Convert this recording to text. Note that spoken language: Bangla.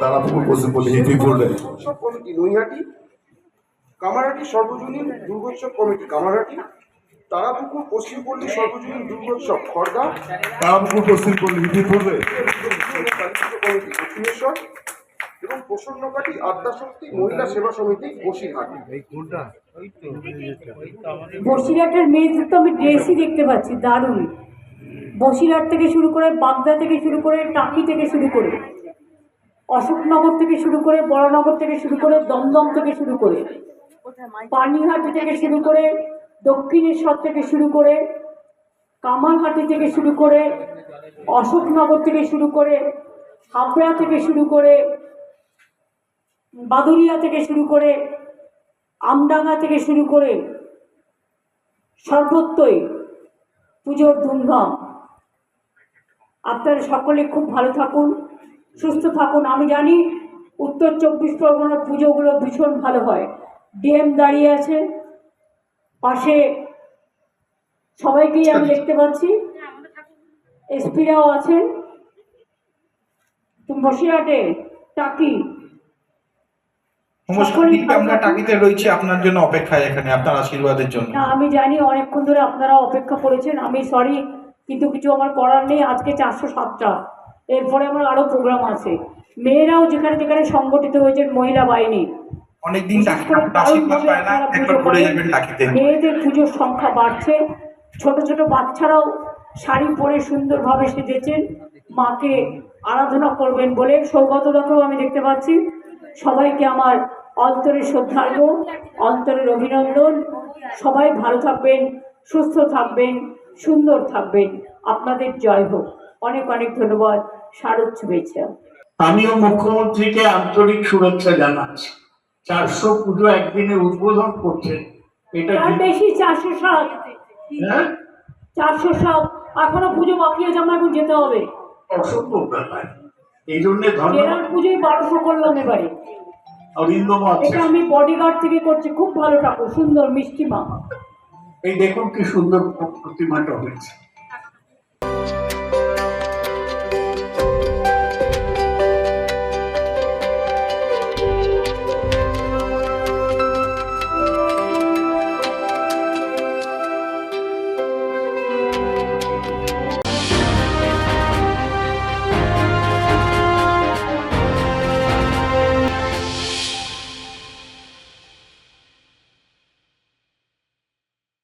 তারাপুকুর পশ্চিম পল্লী হিপি পড়বে উৎসব কমিটি নৈহাটি কামারহাটি সর্বজনীন দুর্গোৎসব কমিটি কামারহাটি তারাপুকুর পশ্চিমপল্লী সর্বজনীন দুর্গোৎসব খড়দা তারাপুকুর পশ্চিম পল্লী হিপি পড়বে কালীপুজো কমিটি দক্ষিণেশ্বর এবং প্রসন্নকাটি আদ্যাশক্তি মহিলা সেবা সমিতি বসিরহাট। বসিরহাটের মেয়েদের তো আমি ড্রেসই দেখতে পাচ্ছি দারুণ। বসিরহাট থেকে শুরু করে বাগদা থেকে শুরু করে টাকি থেকে শুরু করে। অশোকনগর থেকে শুরু করে বড়নগর থেকে শুরু করে দমদম থেকে শুরু করে পানিহাটি থেকে শুরু করে দক্ষিণেশ্বর থেকে শুরু করে কামারহাটি থেকে শুরু করে অশোকনগর থেকে শুরু করে হাবড়া থেকে শুরু করে বাদুরিয়া থেকে শুরু করে আমডাঙ্গা থেকে শুরু করে সর্বত্রই পুজোর ধুমধাম আপনারা সকলে খুব ভালো থাকুন সুস্থ থাকুন। আমি জানি উত্তর চব্বিশ পরগনার পুজোগুলো ভীষণ ভালো হয়। ডিএম দাঁড়িয়ে আছে। পাশে সবাইকেই আমি দেখতে পাচ্ছি। এসপিরাও আছেন। তুমি বসিরহাটে টাকি। সংস্কৃতি আমরা টাকিতে রয়েছি আপনার জন্য অপেক্ষায় এখানে আপনার আশীর্বাদের জন্য। না আমি জানি অনেকক্ষণ ধরে আপনারা অপেক্ষা করেছেন। আমি সরি কিন্তু কিছু আমার করার নেই। আজকে চারশো সাতটা। এরপরে আমার আরও প্রোগ্রাম আছে। মেয়েরাও যেখানে যেখানে সংগঠিত হয়েছে মহিলা বাহিনী। অনেকদিন। মেয়েদের পুজোর সংখ্যা বাড়ছে। ছোট ছোট বাচ্চারাও শাড়ি পরে সুন্দরভাবে সেজেছেন। মাকে আরাধনা করবেন বলে সৌগতদাকেও আমি দেখতে পাচ্ছি। সবাইকে আমার অন্তরের শ্রদ্ধার্ঘ অন্তরের অভিনন্দন। সবাই ভালো থাকবেন সুস্থ থাকবেন সুন্দর থাকবেন। আপনাদের জয় হোক। অনেক অনেক ধন্যবাদ। শারদ শুভেচ্ছা। আমিও মুখ্যমন্ত্রীকে আন্তরিক শুভেচ্ছা জানাচ্ছি। চারশো পুজো একদিনে উদ্বোধন করছেন এটা কি- বেশি চারশো সাত হ্যাঁ? চারশো সাত এখনও পুজো বাকি আছে আমার এখন যেতে হবে। অসম্ভব ব্যাপার। এই জন্যে ধন্যবাদ। পুজোয় বারোশো করলাম এবারে। এটা আমি বডিগার্ড থেকে করছি খুব ভালো ঠাকুর সুন্দর মিষ্টি মা। এই দেখুন কি সুন্দর প্রতিমাটা হয়েছে।